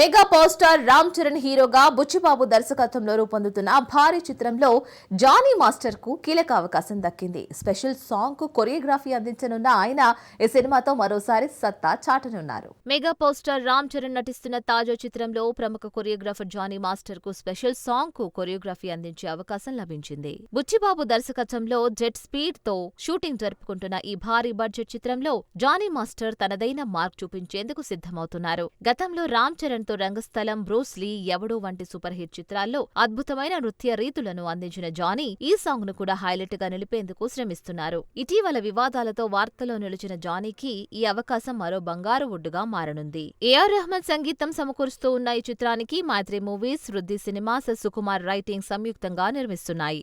Mega power star Ram Charan హీరోగా బుచ్చిబాబు దర్శకత్వంలో రూపొందుతున్న భారీ చిత్రంలో జానీ మాస్టర్కు కీలక అవకాశం దక్కింది. స్పెషల్ సాంగ్కు కొరియోగ్రఫీ అందించనున్న ఆయన ఈ సినిమాతో మరోసారి సత్తా చాటనున్నారు. Mega power star Ram Charan నటిస్తున్న తాజా చిత్రంలో ప్రముఖ కొరియోగ్రాఫర్ జానీ మాస్టర్కు స్పెషల్ సాంగ్కు కొరియోగ్రఫీ అందించే అవకాశం లభించింది. బుచ్చిబాబు దర్శకత్వంలో జెట్ స్పీడ్తో షూటింగ్ జరుపుకుంటున్న ఈ భారీ బడ్జెట్ చిత్రంలో జానీ మాస్టర్ తనదైన మార్క్ చూపించేందుకు సిద్ధమవుతున్నారు. గతంలో రామ్ చరణ్ దీంతో రంగస్థలం బ్రూస్లీ ఎవడో వంటి సూపర్ హిట్ చిత్రాల్లో అద్భుతమైన నృత్య రీతులను అందించిన జానీ ఈ సాంగ్ను కూడా హైలైట్గా నిలిపేందుకు శ్రమిస్తున్నారు. ఇటీవల వివాదాలతో వార్తలో నిలిచిన జానీకి ఈ అవకాశం మరో బంగారు ఒడ్డుగా మారనుంది. ఏఆర్ రెహమాన్ సంగీతం సమకూరుస్తూ ఉన్న ఈ చిత్రానికి Mythri movies Vriddhi cinemas Sukumar writing సంయుక్తంగా నిర్మిస్తున్నాయి.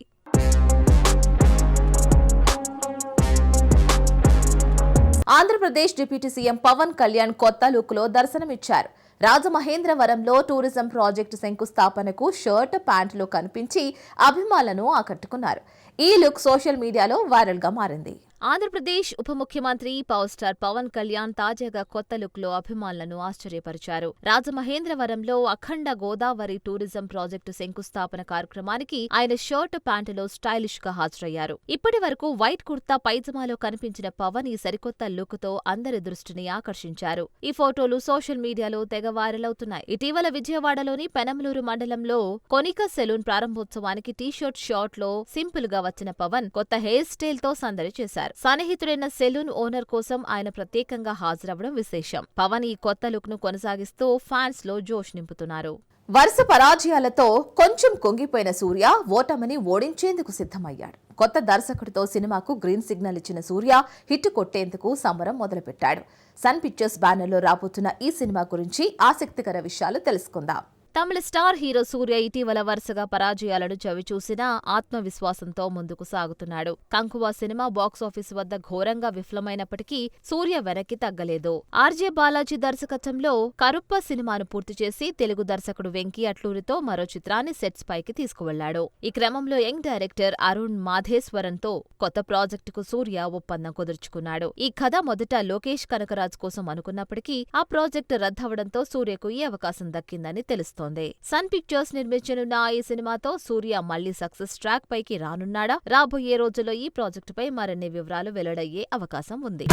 ఆంధ్రప్రదేశ్ డిప్యూటీ సీఎం పవన్ కళ్యాణ్ కొత్త లుక్లో దర్శనమిచ్చారు. రాజమహేంద్రవరంలో టూరిజం ప్రాజెక్టు శంకుస్థాపనకు షర్ట్ ప్యాంటులో కనిపించి అభిమానులను ఆకట్టుకున్నారు. ఈ లుక్ సోషల్ మీడియాలో వైరల్గా మారింది. ఆంధ్రప్రదేశ్ ఉప ముఖ్యమంత్రి పవర్ స్టార్ పవన్ కళ్యాణ్ తాజాగా కొత్త లుక్లో అభిమానులను ఆశ్చర్యపరిచారు. రాజమహేంద్రవరంలో అఖండ గోదావరి టూరిజం ప్రాజెక్టు శంకుస్థాపన కార్యక్రమానికి ఆయన షర్ట్ ప్యాంటులో స్టైలిష్గా హాజరయ్యారు. ఇప్పటి వరకు వైట్ కుర్తా పైజమాలో కనిపించిన పవన్ ఈ సరికొత్త లుక్తో అందరి దృష్టిని ఆకర్షించారు. ఈ ఫోటోలు సోషల్ మీడియాలో తెగ వైరల్ అవుతున్నాయి. ఇటీవల విజయవాడలోని పెనమలూరు మండలంలో కొనిక సెలూన్ ప్రారంభోత్సవానికి టీషర్ట్ షార్ట్లో సింపుల్గా వచ్చిన పవన్ కొత్త హెయిర్ స్టైల్తో సందడి చేశారు. సన్నిహితుడైన సెలూన్ ఓనర్ కోసం ఆయన ప్రత్యేకంగా హాజరవడం విశేషం. పవన్ ఈ కొత్త లుక్ను కొనసాగిస్తూ ఫ్యాన్స్లో జోష్ నింపుతున్నారు. వరుస పరాజయాలతో కొంచెం కొంగిపోయిన సూర్య ఓటమిని ఓడించేందుకు సిద్ధమయ్యాడు. కొత్త దర్శకుడితో సినిమాకు గ్రీన్ సిగ్నల్ ఇచ్చిన సూర్య హిట్ కొట్టేందుకు సమరం మొదలుపెట్టాడు. సన్ పిక్చర్స్ బ్యానర్లో రాబోతున్న ఈ సినిమా గురించి ఆసక్తికర విషయాలు తెలుసుకుందాం. తమిళ స్టార్ హీరో సూర్య ఇటీవల వరుసగా పరాజయాలను చవిచూసినా ఆత్మవిశ్వాసంతో ముందుకు సాగుతున్నాడు. కంకువా సినిమా బాక్సాఫీస్ వద్ద ఘోరంగా విఫలమైనప్పటికీ సూర్య వెనక్కి తగ్గలేదు. ఆర్జే బాలాజీ దర్శకత్వంలో కరుప్ప సినిమాను పూర్తి చేసి తెలుగు దర్శకుడు వెంకీ అట్లూరితో మరో చిత్రాన్ని సెట్స్ పైకి తీసుకువెళ్ళాడు. ఈ క్రమంలో యంగ్ డైరెక్టర్ అరుణ్ మాధేశ్వరంతో కొత్త ప్రాజెక్టుకు సూర్య ఒప్పందం కుదుర్చుకున్నాడు. ఈ కథ మొదట లోకేష్ కనకరాజ్ కోసం అనుకున్నప్పటికీ ఆ ప్రాజెక్టు రద్దవడంతో సూర్యకు ఈ అవకాశం దక్కిందని తెలుస్తోంది. సన్ పిక్చర్స్ నిర్మించనున్న ఈ సినిమాతో సూర్య మళ్ళీ సక్సెస్ ట్రాక్ పైకి రానున్నాడా? రాబోయే రోజుల్లో ఈ ప్రాజెక్టుపై మరిన్ని వివరాలు వెల్లడయ్యే అవకాశం ఉంది.